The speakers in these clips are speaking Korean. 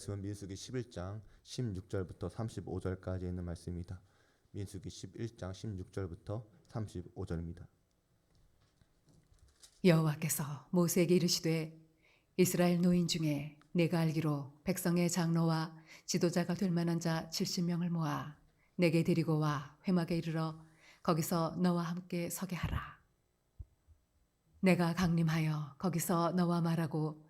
말씀은 민수기 11장 16절부터 35절까지 있는 말씀입니다. 민수기 11장 16절부터 35절입니다. 여호와께서 모세에게 이르시되 이스라엘 노인 중에 내가 알기로 백성의 장로와 지도자가 될 만한 자 70명을 모아 내게 데리고 와 회막에 이르러 거기서 너와 함께 서게 하라. 내가 강림하여 거기서 너와 말하고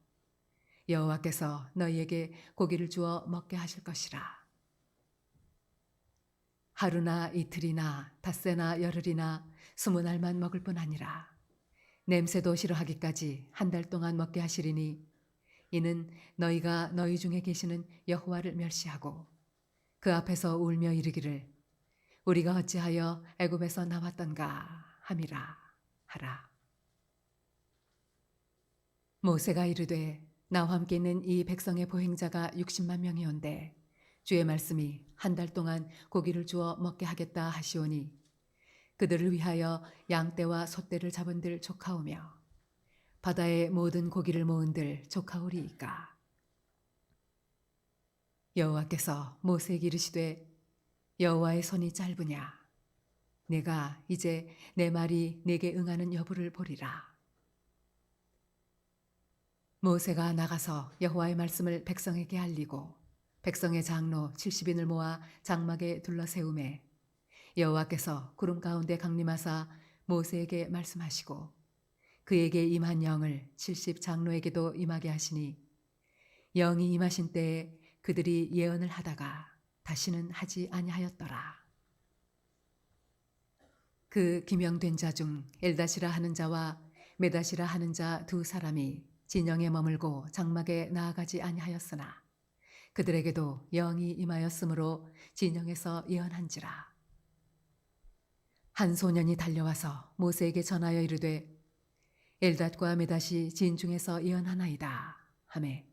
여호와께서 너희에게 고기를 주어 먹게 하실 것이라. 하루나 이틀이나 닷새나 열흘이나 스무 날만 먹을 뿐 아니라 냄새도 싫어하기까지 한 달 동안 먹게 하시리니 이는 너희가 너희 중에 계시는 여호와를 멸시하고 그 앞에서 울며 이르기를 우리가 어찌하여 애굽에서 나왔던가 함이라 하라 모세가 이르되 나와 함께 있는 이 백성의 보행자가 60만 명이온데 주의 말씀이 한 달 동안 고기를 주어 먹게 하겠다 하시오니 그들을 위하여 양떼와 소떼를 잡은들 조카오며 바다의 모든 고기를 모은들 조카오리이까. 여호와께서 모세에게 이르시되 여호와의 손이 짧으냐? 내가 이제 내 말이 내게 응하는 여부를 보리라 모세가 나가서 여호와의 말씀을 백성에게 알리고 백성의 장로 70인을 모아 장막에 둘러 세우매 여호와께서 구름 가운데 강림하사 모세에게 말씀하시고 그에게 임한 영을 70 장로에게도 임하게 하시니 영이 임하신 때에 그들이 예언을 하다가 다시는 하지 아니하였더라. 그 기명된 자 중 엘다시라 하는 자와 메다시라 하는 자 두 사람이 진영에 머물고 장막에 나아가지 아니하였으나 그들에게도 영이 임하였으므로 진영에서 예언한지라. 한 소년이 달려와서 모세에게 전하여 이르되 엘닷과 메닷이 진중에서 예언하나이다 하매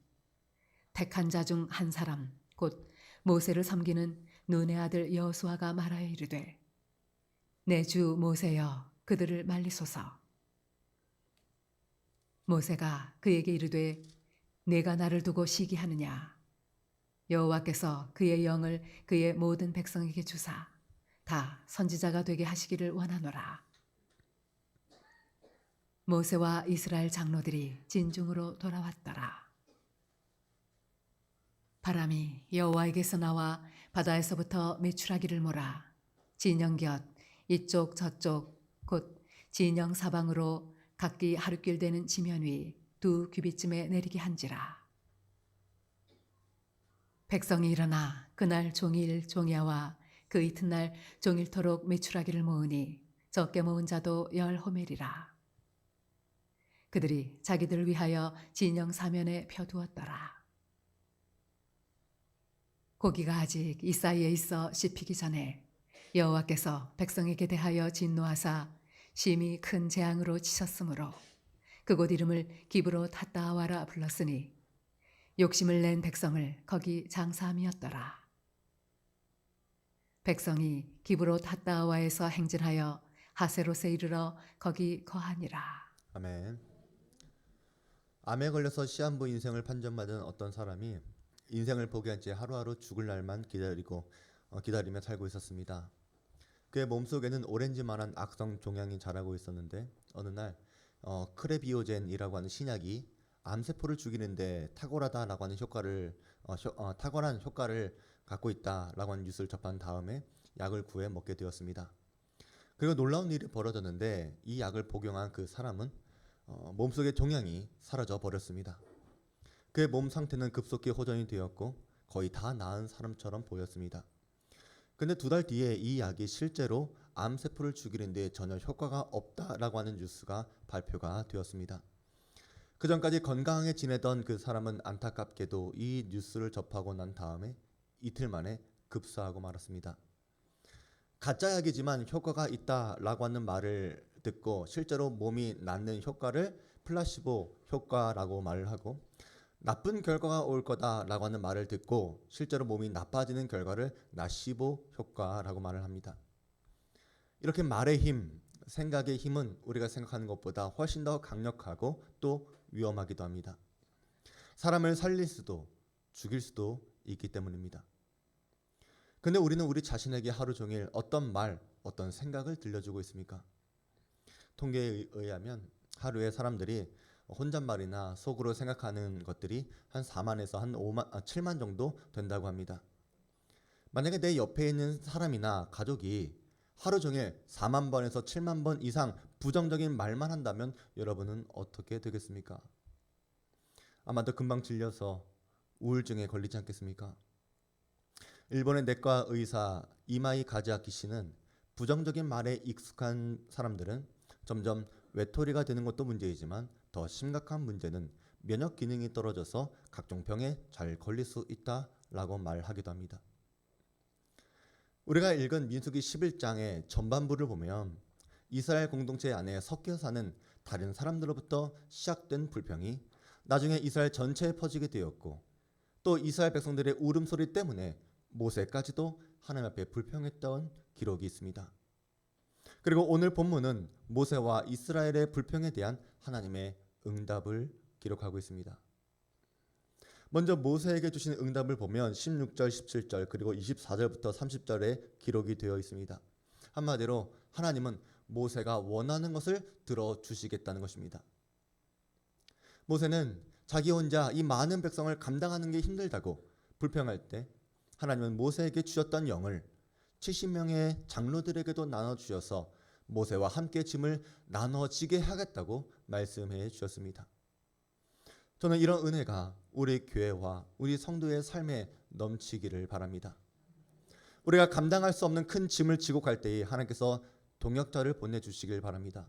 택한 자 중 한 사람 곧 모세를 섬기는 눈의 아들 여호수아가 말하여 이르되 내 주 모세여 그들을 말리소서 모세가 그에게 이르되 내가 나를 두고 시기하느냐 여호와께서 그의 영을 그의 모든 백성에게 주사 다 선지자가 되게 하시기를 원하노라. 모세와 이스라엘 장로들이 진중으로 돌아왔더라. 바람이 여호와에게서 나와 바다에서부터 메추라기를 몰아 진영 곁 이쪽 저쪽 곧 진영 사방으로 각기 하루길 되는 지면 위 두 규빗쯤에 내리게 한지라. 백성이 일어나 그날 종일 종야와 그 이튿날 종일토록 메추라기를 모으니 적게 모은 자도 열 호멜이라. 그들이 자기들을 위하여 진영 사면에 펴두었더라. 고기가 아직 이 사이에 있어 씹히기 전에 여호와께서 백성에게 대하여 진노하사 심히 큰 재앙으로 치셨으므로 그곳 이름을 기브로 탔다와라 불렀으니 욕심을 낸 백성을 거기 장사함이었더라. 백성이 기브로 탔다와에서 행진하여 하세롯에 이르러 거기 거하니라. 아멘. 암에 걸려서 시한부 인생을 판정받은 어떤 사람이 인생을 포기한 채 하루하루 죽을 날만 기다리고 어, 기다리며 살고 있었습니다. 그의 몸속에는 오렌지만한 악성 종양이 자라고 있었는데 어느 날 어, 크레비오젠이라고 하는 신약이 암세포를 죽이는데 탁월하다라고 하는 효과를 어, 효- 어, 탁월한 효과를 갖고 있다라고 하는 뉴스를 접한 다음에 약을 구해 먹게 되었습니다. 그리고 놀라운 일이 벌어졌는데 이 약을 복용한 그 사람은 어, 몸속의 종양이 사라져 버렸습니다. 그의 몸 상태는 급속히 호전이 되었고 거의 다 나은 사람처럼 보였습니다. 근데 두 달 뒤에 이 약이 실제로 암세포를 죽이는 데 전혀 효과가 없다라고 하는 뉴스가 발표가 되었습니다. 그 전까지 건강하게 지내던 그 사람은 안타깝게도 이 뉴스를 접하고 난 다음에 이틀 만에 급사하고 말았습니다. 가짜 약이지만 효과가 있다라고 하는 말을 듣고 실제로 몸이 낫는 효과를 플라시보 효과라고 말을 하고 나쁜 결과가 올 거다라고 하는 말을 듣고 실제로 몸이 나빠지는 결과를 나시보 효과라고 말을 합니다. 이렇게 말의 힘, 생각의 힘은 우리가 생각하는 것보다 훨씬 더 강력하고 또 위험하기도 합니다. 사람을 살릴 수도 죽일 수도 있기 때문입니다. 근데 우리는 우리 자신에게 하루 종일 어떤 말, 어떤 생각을 들려주고 있습니까? 통계에 의하면 하루에 사람들이 혼잣말이나 속으로 생각하는 것들이 한 4만에서 한 5만, 아, 7만 정도 된다고 합니다. 만약에 내 옆에 있는 사람이나 가족이 하루 종일 4만 번에서 7만 번 이상 부정적인 말만 한다면 여러분은 어떻게 되겠습니까? 아마도 금방 질려서 우울증에 걸리지 않겠습니까? 일본의 내과 의사 이마이 가즈아키 씨는 부정적인 말에 익숙한 사람들은 점점 외톨이가 되는 것도 문제이지만 더 심각한 문제는 면역 기능이 떨어져서 각종 병에 잘 걸릴 수 있다라고 말하기도 합니다. 우리가 읽은 민수기 11장의 전반부를 보면 이스라엘 공동체 안에 섞여 사는 다른 사람들로부터 시작된 불평이 나중에 이스라엘 전체에 퍼지게 되었고 또 이스라엘 백성들의 울음소리 때문에 모세까지도 하나님 앞에 불평했던 기록이 있습니다. 그리고 오늘 본문은 모세와 이스라엘의 불평에 대한 하나님의 응답을 기록하고 있습니다. 먼저 모세에게 주신 응답을 보면 16절, 17절 그리고 24절부터 30절에 기록이 되어 있습니다. 한마디로 하나님은 모세가 원하는 것을 들어 주시겠다는 것입니다. 모세는 자기 혼자 이 많은 백성을 감당하는 게 힘들다고 불평할 때 하나님은 모세에게 주셨던 영을 70명의 장로들에게도 나눠 주셔서 모세와 함께 짐을 나눠지게 하겠다고 말씀해 주셨습니다. 저는 이런 은혜가 우리 교회와 우리 성도의 삶에 넘치기를 바랍니다. 우리가 감당할 수 없는 큰 짐을 지고 갈 때에 하나님께서 동역자를 보내 주시길 바랍니다.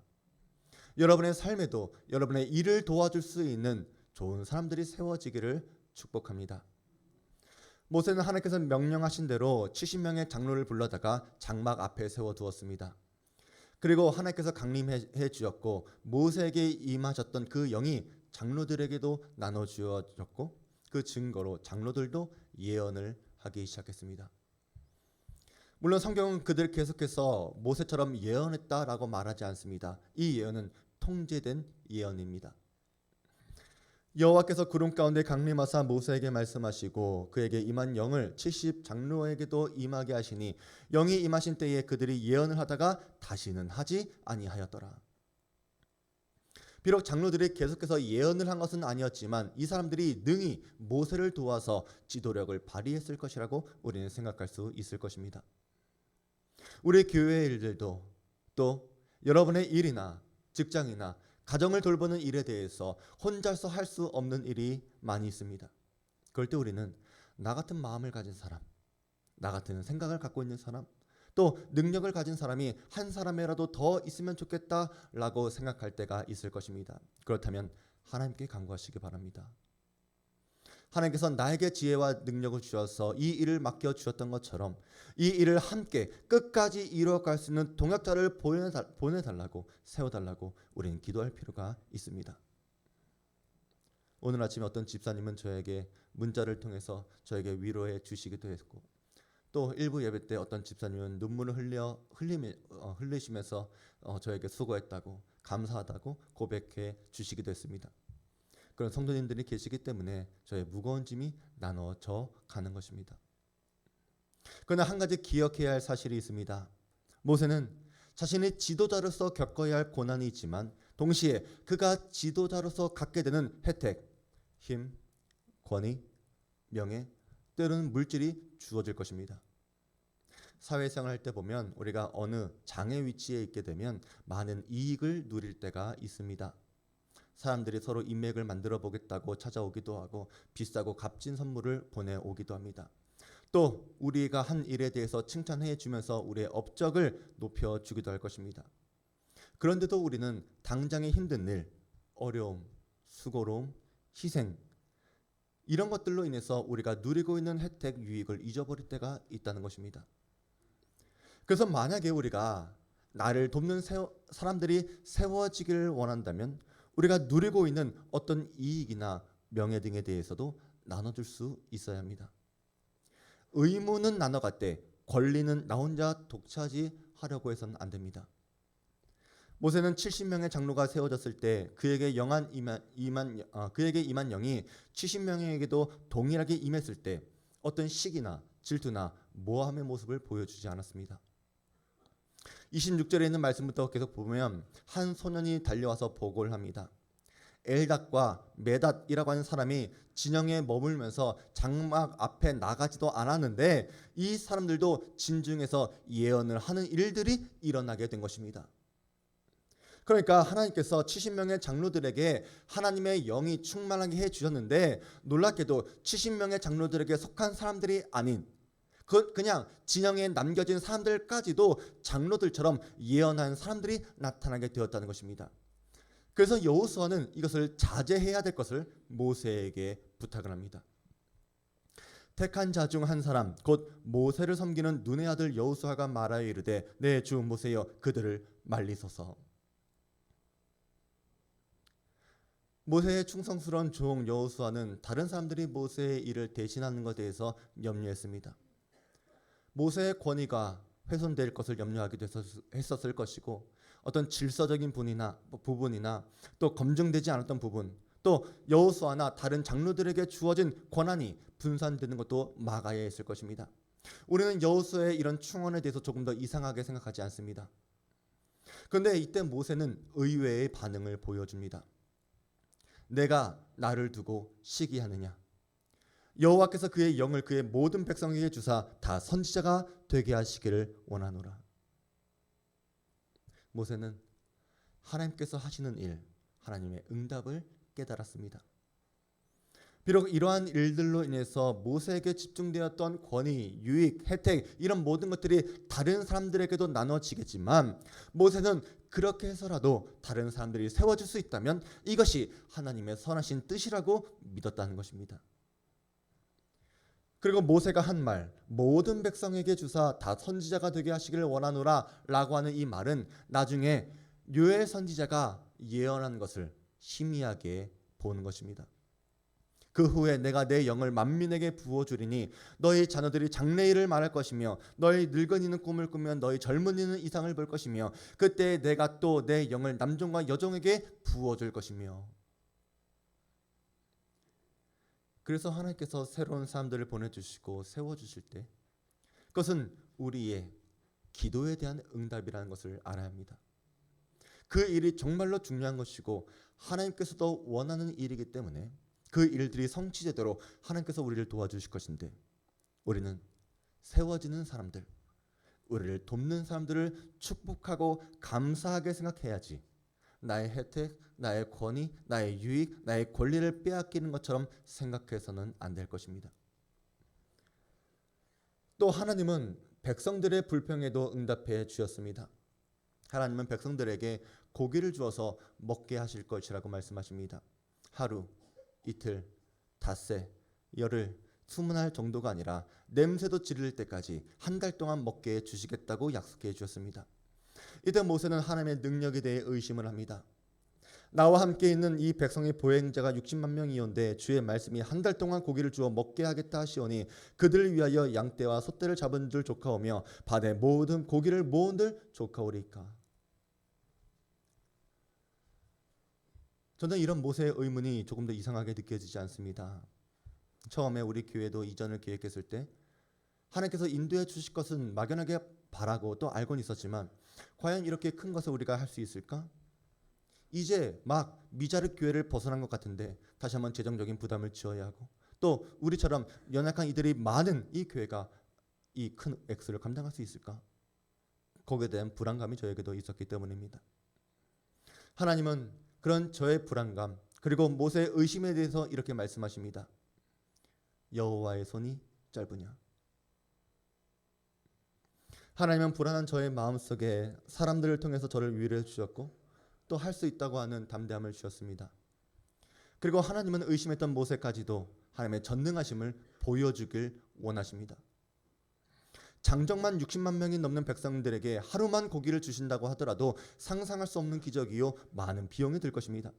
여러분의 삶에도 여러분의 일을 도와줄 수 있는 좋은 사람들이 세워지기를 축복합니다. 모세는 하나님께서 명령하신 대로 70명의 장로를 불러다가 장막 앞에 세워 두었습니다. 그리고 하나님께서 강림해 주었고 모세에게 임하셨던 그 영이 장로들에게도 나눠 주어졌고 그 증거로 장로들도 예언을 하기 시작했습니다. 물론 성경은 그들 계속해서 모세처럼 예언했다라고 말하지 않습니다. 이 예언은 통제된 예언입니다. 여호와께서 구름 가운데 강림하사 모세에게 말씀하시고 그에게 임한 영을 70 장로에게도 임하게 하시니 영이 임하신 때에 그들이 예언을 하다가 다시는 하지 아니하였더라. 비록 장로들이 계속해서 예언을 한 것은 아니었지만 이 사람들이 능히 모세를 도와서 지도력을 발휘했을 것이라고 우리는 생각할 수 있을 것입니다. 우리 교회의 일들도 또 여러분의 일이나 직장이나 가정을 돌보는 일에 대해서 혼자서 할 수 없는 일이 많이 있습니다. 그럴 때 우리는 나 같은 마음을 가진 사람, 나 같은 생각을 갖고 있는 사람, 또 능력을 가진 사람이 한 사람이라도 더 있으면 좋겠다라고 생각할 때가 있을 것입니다. 그렇다면 하나님께 간구하시기 바랍니다. 하나님께서 나에게 지혜와 능력을 주셔서 이 일을 맡겨 주셨던 것처럼 이 일을 함께 끝까지 이루어갈 수 있는 동역자를 보내달라고 세워달라고 우리는 기도할 필요가 있습니다. 오늘 아침에 어떤 집사님은 저에게 문자를 통해서 저에게 위로해 주시기도 했고 또 일부 예배 때 어떤 집사님은 눈물을 흘려 흘리며, 어, 흘리시면서 어, 저에게 수고했다고 감사하다고 고백해 주시기도 했습니다. 그런 성도님들이 계시기 때문에 저의 무거운 짐이 나눠져 가는 것입니다. 그러나 한 가지 기억해야 할 사실이 있습니다. 모세는 자신의 지도자로서 겪어야 할 고난이 있지만 동시에 그가 지도자로서 갖게 되는 혜택, 힘, 권위, 명예, 때로는 물질이 주어질 것입니다. 사회생활 할 때 보면 우리가 어느 장의 위치에 있게 되면 많은 이익을 누릴 때가 있습니다. 사람들이 서로 인맥을 만들어 보겠다고 찾아오기도 하고 비싸고 값진 선물을 보내오기도 합니다. 또 우리가 한 일에 대해서 칭찬해 주면서 우리의 업적을 높여 주기도 할 것입니다. 그런데도 우리는 당장의 힘든 일, 어려움, 수고로움, 희생 이런 것들로 인해서 우리가 누리고 있는 혜택 유익을 잊어버릴 때가 있다는 것입니다. 그래서 만약에 우리가 나를 돕는 세워, 사람들이 세워지기를 원한다면 우리가 누리고 있는 어떤 이익이나 명예 등에 대해서도 나눠줄 수 있어야 합니다. 의무는 나눠갔대 권리는 나 혼자 독차지 하려고 해서는 안 됩니다. 모세는 70명의 장로가 세워졌을 때 그에게 영한 임한, 임한 어, 그에게 임한 영이 70명에게도 동일하게 임했을 때 어떤 시기나 질투나 모함의 모습을 보여주지 않았습니다. 26절에 있는 말씀부터 계속 보면 한 소년이 달려와서 보고를 합니다. 엘닷과 메닷이라고 하는 사람이 진영에 머물면서 장막 앞에 나가지도 않았는데 이 사람들도 진중에서 예언을 하는 일들이 일어나게 된 것입니다. 그러니까 하나님께서 70명의 장로들에게 하나님의 영이 충만하게 해 주셨는데 놀랍게도 70명의 장로들에게 속한 사람들이 아닌 그 그냥 진영에 남겨진 사람들까지도 장로들처럼 예언한 사람들이 나타나게 되었다는 것입니다. 그래서 여호수아는 이것을 자제해야 될 것을 모세에게 부탁을 합니다. 택한 자 중 한 사람 곧 모세를 섬기는 눈의 아들 여호수아가 말하여 이르되 내 주 모세여 그들을 말리소서. 모세의 충성스러운 종 여호수아는 다른 사람들이 모세의 일을 대신하는 것에 대해서 염려했습니다. 모세의 권위가 훼손될 것을 염려하기도 했었을 것이고 어떤 질서적인 분이나 부분이나 또 검증되지 않았던 부분 또 여호수아나 다른 장로들에게 주어진 권한이 분산되는 것도 막아야 했을 것입니다. 우리는 여호수아의 이런 충원에 대해서 조금 더 이상하게 생각하지 않습니다. 그런데 이때 모세는 의외의 반응을 보여줍니다. 내가 나를 두고 시기하느냐? 여호와께서 그의 영을 그의 모든 백성에게 주사 다 선지자가 되게 하시기를 원하노라. 모세는 하나님께서 하시는 일, 하나님의 응답을 깨달았습니다. 비록 이러한 일들로 인해서 모세에게 집중되었던 권위, 유익, 혜택 이런 모든 것들이 다른 사람들에게도 나눠지겠지만 모세는 그렇게 해서라도 다른 사람들이 세워질 수 있다면 이것이 하나님의 선하신 뜻이라고 믿었다는 것입니다. 그리고 모세가 한 말, 모든 백성에게 주사 다 선지자가 되게 하시기를 원하노라 라고 하는 이 말은 나중에 요엘 선지자가 예언한 것을 희미하게 보는 것입니다. 그 후에 내가 내 영을 만민에게 부어 주리니 너희 자녀들이 장래일을 말할 것이며 너희 늙은이는 꿈을 꾸면 너희 젊은이는 이상을 볼 것이며 그때 내가 또 내 영을 남종과 여종에게 부어 줄 것이며 그래서 하나님께서 새로운 사람들을 보내주시고 세워주실 때 그것은 우리의 기도에 대한 응답이라는 것을 알아야 합니다. 그 일이 정말로 중요한 것이고 하나님께서도 원하는 일이기 때문에 그 일들이 성취되도록 하나님께서 우리를 도와주실 것인데 우리는 세워지는 사람들, 우리를 돕는 사람들을 축복하고 감사하게 생각해야지 나의 혜택, 나의 권위, 나의 유익, 나의 권리를 빼앗기는 것처럼 생각해서는 안 될 것입니다. 또 하나님은 백성들의 불평에도 응답해 주셨습니다. 하나님은 백성들에게 고기를 주어서 먹게 하실 것이라고 말씀하십니다. 하루, 이틀, 닷새, 열흘, 수문할 정도가 아니라 냄새도 지를 때까지 한 달 동안 먹게 해 주시겠다고 약속해 주셨습니다. 이때 모세는 하나님의 능력에 대해 의심을 합니다. 나와 함께 있는 이 백성의 보행자가 60만 명이온데 주의 말씀이 한 달 동안 고기를 주어 먹게 하겠다 하시오니 그들을 위하여 양떼와 소떼를 잡은 줄 조카오며 밭에 모든 고기를 모은 들 조카오리까. 저는 이런 모세의 의문이 조금 더 이상하게 느껴지지 않습니다. 처음에 우리 교회도 이전을 계획했을 때 하나님께서 인도해 주실 것은 막연하게 바라고 또 알고는 있었지만 과연 이렇게 큰 것을 우리가 할 수 있을까? 이제 막 미자르 교회를 벗어난 것 같은데 다시 한번 재정적인 부담을 지어야 하고 또 우리처럼 연약한 이들이 많은 이 교회가 이 큰 액수를 감당할 수 있을까? 거기에 대한 불안감이 저에게도 있었기 때문입니다. 하나님은 그런 저의 불안감 그리고 모세의 의심에 대해서 이렇게 말씀하십니다. 여호와의 손이 짧으냐? 하나님은 불안한 저의 마음속에 사람들을 통해서 저를 위로해 주셨고 또 할 수 있다고 하는 담대함을 주셨습니다. 그리고 하나님은 의심했던 모세까지도 하나님의 전능하심을 보여주길 원하십니다. 장정만 60만 명이 넘는 백성들에게 하루만 고기를 주신다고 하더라도 상상할 수 없는 기적이요 많은 비용이 들 것입니다.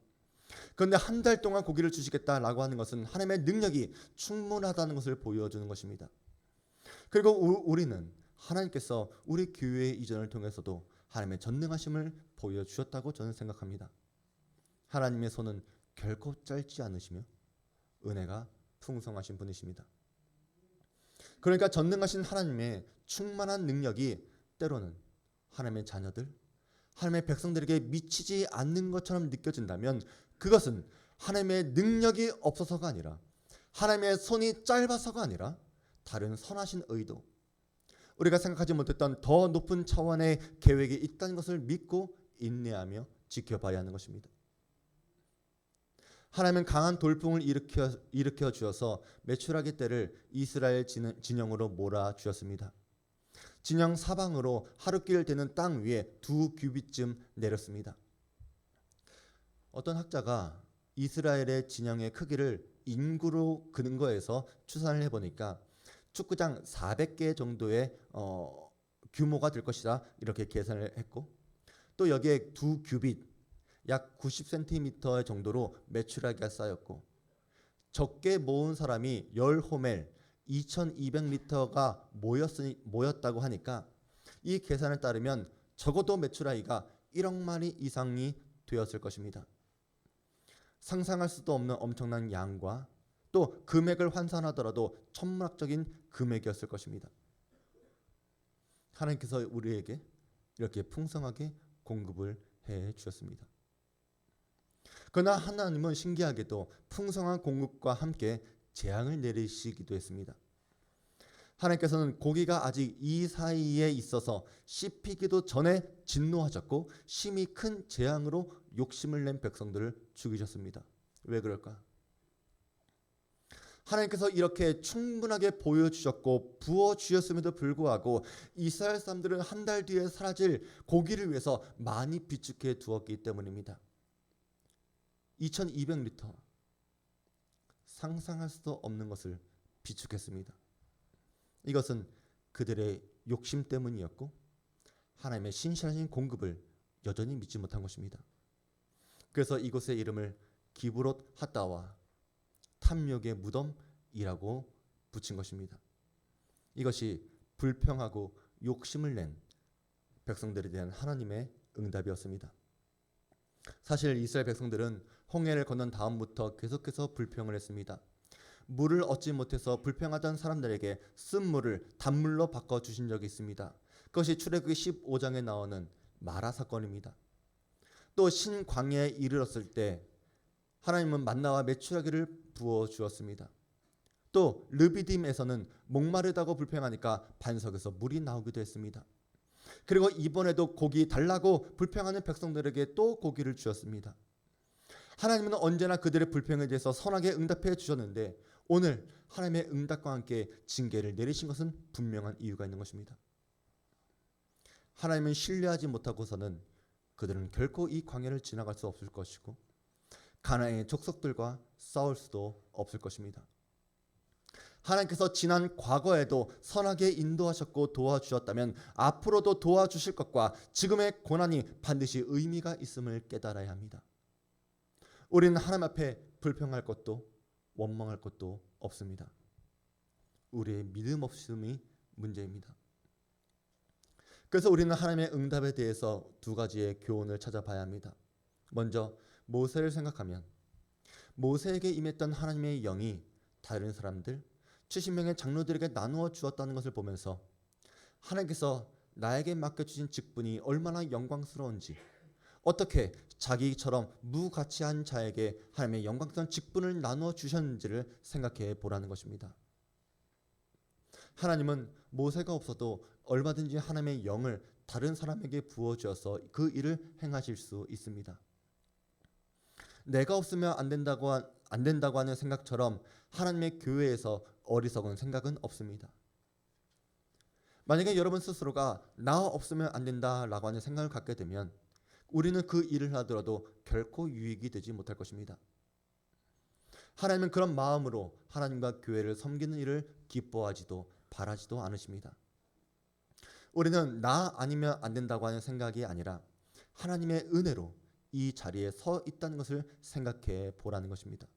그런데 한 달 동안 고기를 주시겠다라고 하는 것은 하나님의 능력이 충분하다는 것을 보여주는 것입니다. 그리고 우- 우리는 하나님께서 우리 교회의 이전을 통해서도 하나님의 전능하심을 보여주셨다고 저는 생각합니다. 하나님의 손은 결코 짧지 않으시며 은혜가 풍성하신 분이십니다. 그러니까 전능하신 하나님의 충만한 능력이 때로는 하나님의 자녀들, 하나님의 백성들에게 미치지 않는 것처럼 느껴진다면 그것은 하나님의 능력이 없어서가 아니라 하나님의 손이 짧아서가 아니라 다른 선하신 의도, 우리가 생각하지 못했던 더 높은 차원의 계획이 있다는 것을 믿고 인내하며 지켜봐야 하는 것입니다. 하나님은 강한 돌풍을 일으켜 일으켜 주어서 메추라기 떼를 이스라엘 진- 진영으로 몰아 주었습니다. 진영 사방으로 하루길 되는 땅 위에 두 규빗쯤 내렸습니다. 어떤 학자가 이스라엘의 진영의 크기를 인구로 근거해서 추산을 해보니까 축구장 400개 정도의 어, 규모가 될 것이다 이렇게 계산을 했고 또 여기에 두 규빗 약 90cm 정도로 메추라기가 쌓였고 적게 모은 사람이 10호멜 2200리터가 모였으니, 모였다고 하니까 이 계산에 따르면 적어도 메추라기가 1억 마리 이상이 되었을 것입니다. 상상할 수도 없는 엄청난 양과 또 금액을 환산하더라도 천문학적인 금액이었을 것입니다. 하나님께서 우리에게 이렇게 풍성하게 공급을 해 주셨습니다. 그러나 하나님은 신기하게도 풍성한 공급과 함께 재앙을 내리시기도 했습니다. 하나님께서는 고기가 아직 이 사이에 있어서 씹히기도 전에 진노하셨고 심히 큰 재앙으로 욕심을 낸 백성들을 죽이셨습니다. 왜 그럴까? 하나님께서 이렇게 충분하게 보여주셨고 부어주셨음에도 불구하고 이스라엘 사람들은 한 달 뒤에 사라질 고기를 위해서 많이 비축해 두었기 때문입니다. 2200리터 상상할 수도 없는 것을 비축했습니다. 이것은 그들의 욕심 때문이었고 하나님의 신실하신 공급을 여전히 믿지 못한 것입니다. 그래서 이곳의 이름을 기브롯 핫다와 탐욕의 무덤이라고 붙인 것입니다. 이것이 불평하고 욕심을 낸 백성들에 대한 하나님의 응답이었습니다. 사실 이스라엘 백성들은 홍해를 건넌 다음부터 계속해서 불평을 했습니다. 물을 얻지 못해서 불평하던 사람들에게 쓴 물을 단물로 바꿔 주신 적이 있습니다. 그것이 출애굽기 15장에 나오는 마라 사건입니다. 또 신광야에 이르렀을 때 하나님은 만나와 메추라기를 부어 주었습니다. 또 르비딤에서는 목마르다고 불평하니까 반석에서 물이 나오기도 했습니다. 그리고 이번에도 고기 달라고 불평하는 백성들에게 또 고기를 주었습니다. 하나님은 언제나 그들의 불평에 대해서 선하게 응답해 주셨는데 오늘 하나님의 응답과 함께 징계를 내리신 것은 분명한 이유가 있는 것입니다. 하나님은 신뢰하지 못하고서는 그들은 결코 이 광야를 지나갈 수 없을 것이고 가나안의 족속들과 싸울 수도 없을 것입니다. 하나님께서 지난 과거에도 선하게 인도하셨고 도와주셨다면 앞으로도 도와주실 것과 지금의 고난이 반드시 의미가 있음을 깨달아야 합니다. 우리는 하나님 앞에 불평할 것도 원망할 것도 없습니다. 우리의 믿음 없음이 문제입니다. 그래서 우리는 하나님의 응답에 대해서 두 가지의 교훈을 찾아봐야 합니다. 먼저 모세를 생각하면 모세에게 임했던 하나님의 영이 다른 사람들 70명의 장로들에게 나누어 주었다는 것을 보면서 하나님께서 나에게 맡겨주신 직분이 얼마나 영광스러운지 어떻게 자기처럼 무가치한 자에게 하나님의 영광스러운 직분을 나누어 주셨는지를 생각해 보라는 것입니다. 하나님은 모세가 없어도 얼마든지 하나님의 영을 다른 사람에게 부어 주어서 그 일을 행하실 수 있습니다. 내가 없으면 안 된다고 한- 안 된다고 하는 생각처럼 하나님의 교회에서 어리석은 생각은 없습니다. 만약에 여러분 스스로가 나 없으면 안 된다라고 하는 생각을 갖게 되면 우리는 그 일을 하더라도 결코 유익이 되지 못할 것입니다. 하나님은 그런 마음으로 하나님과 교회를 섬기는 일을 기뻐하지도 바라지도 않으십니다. 우리는 나 아니면 안 된다고 하는 생각이 아니라 하나님의 은혜로 이 자리에 서 있다는 것을 생각해 보라는 것입니다.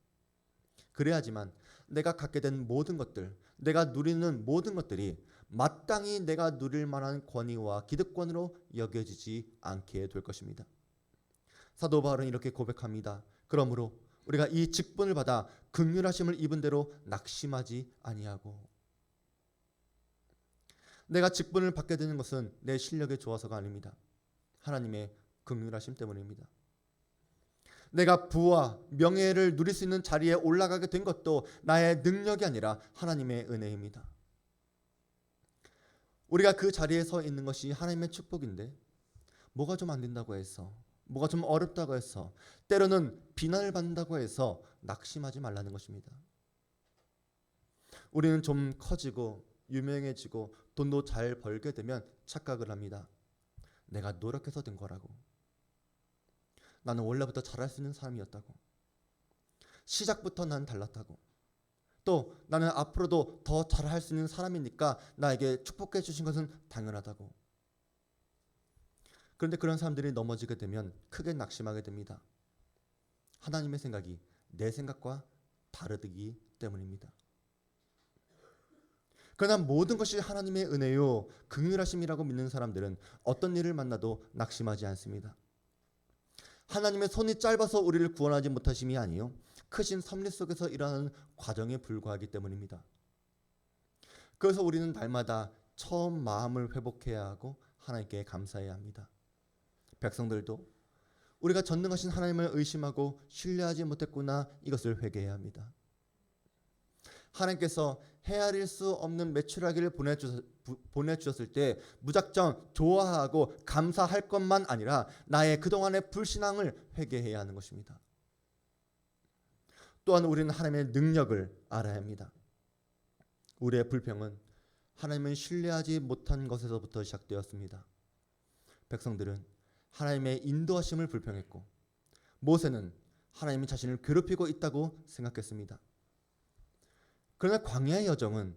그래야지만 내가 갖게 된 모든 것들, 내가 누리는 모든 것들이 마땅히 내가 누릴 만한 권위와 기득권으로 여겨지지 않게 될 것입니다. 사도 바울은 이렇게 고백합니다. 그러므로 우리가 이 직분을 받아 극률하심을 입은 대로 낙심하지 아니하고 내가 직분을 받게 되는 것은 내 실력에 좋아서가 아닙니다. 하나님의 극률하심 때문입니다. 내가 부와 명예를 누릴 수 있는 자리에 올라가게 된 것도 나의 능력이 아니라 하나님의 은혜입니다. 우리가 그 자리에 서 있는 것이 하나님의 축복인데 뭐가 좀 안 된다고 해서 뭐가 좀 어렵다고 해서 때로는 비난을 받는다고 해서 낙심하지 말라는 것입니다. 우리는 좀 커지고 유명해지고 돈도 잘 벌게 되면 착각을 합니다. 내가 노력해서 된 거라고. 나는 원래부터 잘할 수 있는 사람이었다고. 시작부터 난 달랐다고. 또 나는 앞으로도 더 잘할 수 있는 사람이니까 나에게 축복해 주신 것은 당연하다고. 그런데 그런 사람들이 넘어지게 되면 크게 낙심하게 됩니다. 하나님의 생각이 내 생각과 다르기 때문입니다. 그러나 모든 것이 하나님의 은혜요, 긍휼하심이라고 믿는 사람들은 어떤 일을 만나도 낙심하지 않습니다. 하나님의 손이 짧아서 우리를 구원하지 못하심이 아니요 크신 섭리 속에서 일어나는 과정에 불과하기 때문입니다. 그래서 우리는 날마다 처음 마음을 회복해야 하고 하나님께 감사해야 합니다. 백성들도 우리가 전능하신 하나님을 의심하고 신뢰하지 못했구나 이것을 회개해야 합니다. 하나님께서 헤아릴 수 없는 매출하기를 보내주셨 을 때 무작정 좋아하고 감사할 것만 아니라 나의 그동안의 불신앙을 회개해야 하는 것입니다. 또한 우리는 하나님의 능력을 알아야 합니다. 우리의 불평은 하나님을 신뢰하지 못한 것에서부터 시작되었습니다. 백성들은 하나님의 인도하심을 불평했고 모세는 하나님이 자신을 괴롭히고 있다고 생각했습니다. 그러나 광야의 여정은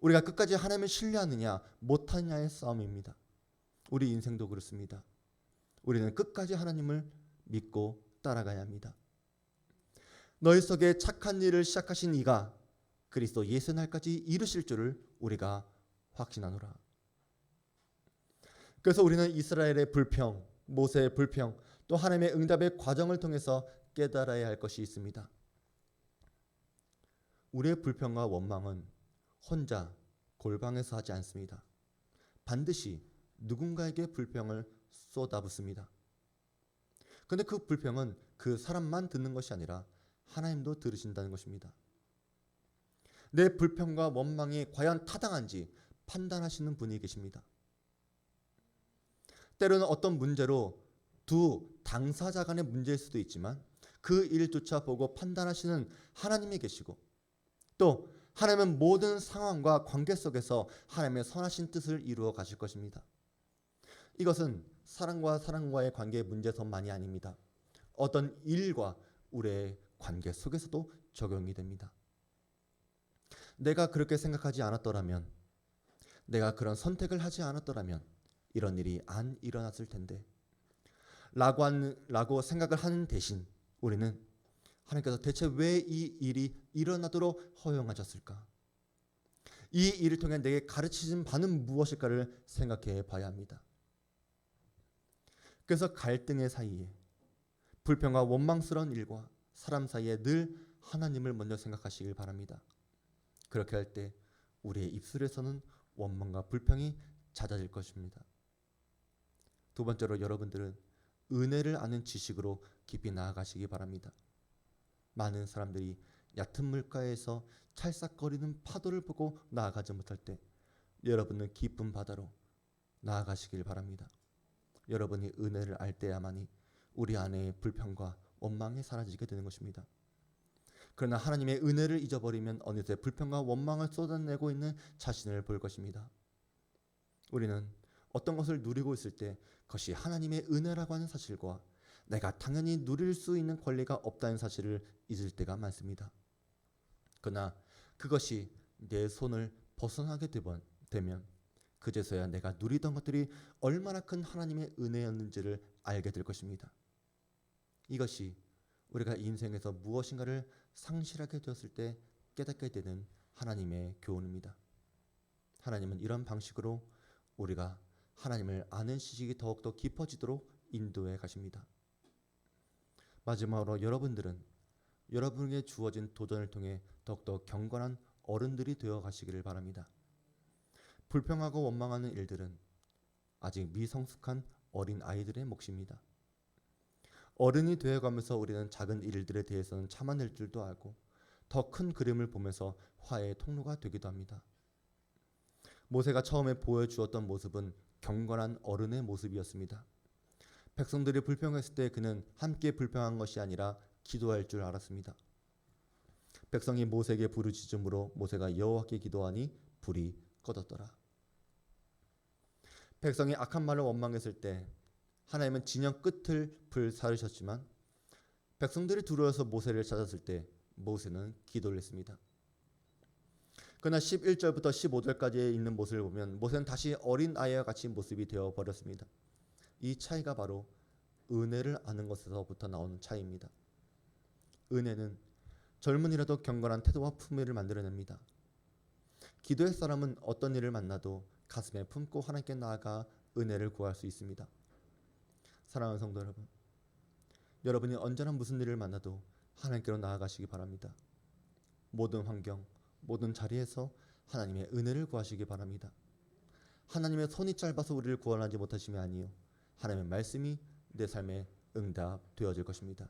우리가 끝까지 하나님을 신뢰하느냐 못하느냐의 싸움입니다. 우리 인생도 그렇습니다. 우리는 끝까지 하나님을 믿고 따라가야 합니다. 너희 속에 착한 일을 시작하신 이가 그리스도 예수 날까지 이루실 줄을 우리가 확신하노라. 그래서 우리는 이스라엘의 불평, 모세의 불평, 또 하나님의 응답의 과정을 통해서 깨달아야 할 것이 있습니다. 우리의 불평과 원망은 혼자 골방에서 하지 않습니다. 반드시 누군가에게 불평을 쏟아붓습니다. 근데 그 불평은 그 사람만 듣는 것이 아니라 하나님도 들으신다는 것입니다. 내 불평과 원망이 과연 타당한지 판단하시는 분이 계십니다. 때로는 어떤 문제로 두 당사자 간의 문제일 수도 있지만 그 일조차 보고 판단하시는 하나님이 계시고 또 하나님은 모든 상황과 관계 속에서 하나님의 선하신 뜻을 이루어 가실 것입니다. 이것은 사랑과 사랑과의 관계의 문제선만이 아닙니다. 어떤 일과 우리의 관계 속에서도 적용이 됩니다. 내가 그렇게 생각하지 않았더라면, 내가 그런 선택을 하지 않았더라면 이런 일이 안 일어났을 텐데, 라고, 하는, 라고 생각을 하는 대신 우리는 하나님께서 대체 왜 이 일이 일어나도록 허용하셨을까? 이 일을 통해 내게 가르치신 바는 무엇일까를 생각해 봐야 합니다. 그래서 갈등의 사이에 불평과 원망스러운 일과 사람 사이에 늘 하나님을 먼저 생각하시길 바랍니다. 그렇게 할 때 우리의 입술에서는 원망과 불평이 잦아질 것입니다. 두 번째로 여러분들은 은혜를 아는 지식으로 깊이 나아가시기 바랍니다. 많은 사람들이 얕은 물가에서 찰싹거리는 파도를 보고 나아가지 못할 때 여러분은 깊은 바다로 나아가시길 바랍니다. 여러분이 은혜를 알 때야만이 우리 안에 불평과 원망이 사라지게 되는 것입니다. 그러나 하나님의 은혜를 잊어버리면 어느새 불평과 원망을 쏟아내고 있는 자신을 볼 것입니다. 우리는 어떤 것을 누리고 있을 때 그것이 하나님의 은혜라고 하는 사실과 내가 당연히 누릴 수 있는 권리가 없다는 사실을 잊을 때가 많습니다. 그러나 그것이 내 손을 벗어나게 되면 그제서야 내가 누리던 것들이 얼마나 큰 하나님의 은혜였는지를 알게 될 것입니다. 이것이 우리가 인생에서 무엇인가를 상실하게 되었을 때 깨닫게 되는 하나님의 교훈입니다. 하나님은 이런 방식으로 우리가 하나님을 아는 지식이 더욱더 깊어지도록 인도해 가십니다. 마지막으로 여러분들은 여러분에게 주어진 도전을 통해 더욱더 경건한 어른들이 되어 가시기를 바랍니다. 불평하고 원망하는 일들은 아직 미성숙한 어린 아이들의 몫입니다. 어른이 되어가면서 우리는 작은 일들에 대해서는 참아낼 줄도 알고 더 큰 그림을 보면서 화해의 통로가 되기도 합니다. 모세가 처음에 보여주었던 모습은 경건한 어른의 모습이었습니다. 백성들이 불평했을 때 그는 함께 불평한 것이 아니라 기도할 줄 알았습니다. 백성이 모세에게 부르짖음으로 모세가 여호와께 기도하니 불이 꺼졌더라. 백성이 악한 말을 원망했을 때 하나님은 진영 끝을 불사르셨지만 백성들이 두려워서 모세를 찾았을 때 모세는 기도를 했습니다. 그러나 11절부터 15절까지에 있는 모습을 보면 모세는 다시 어린 아이와 같이 모습이 되어 버렸습니다. 이 차이가 바로 은혜를 아는 것에서부터 나오는 차이입니다. 은혜는 젊은이라도 경건한 태도와 품위를 만들어냅니다. 기도의 사람은 어떤 일을 만나도 가슴에 품고 하나님께 나아가 은혜를 구할 수 있습니다. 사랑하는 성도 여러분, 여러분이 언제나 무슨 일을 만나도 하나님께로 나아가시기 바랍니다. 모든 환경, 모든 자리에서 하나님의 은혜를 구하시기 바랍니다. 하나님의 손이 짧아서 우리를 구원하지 못하심이 아니요 하나님의 말씀이 내 삶에 응답 되어질 것입니다.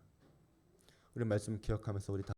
우리 말씀 기억하면서 우리 다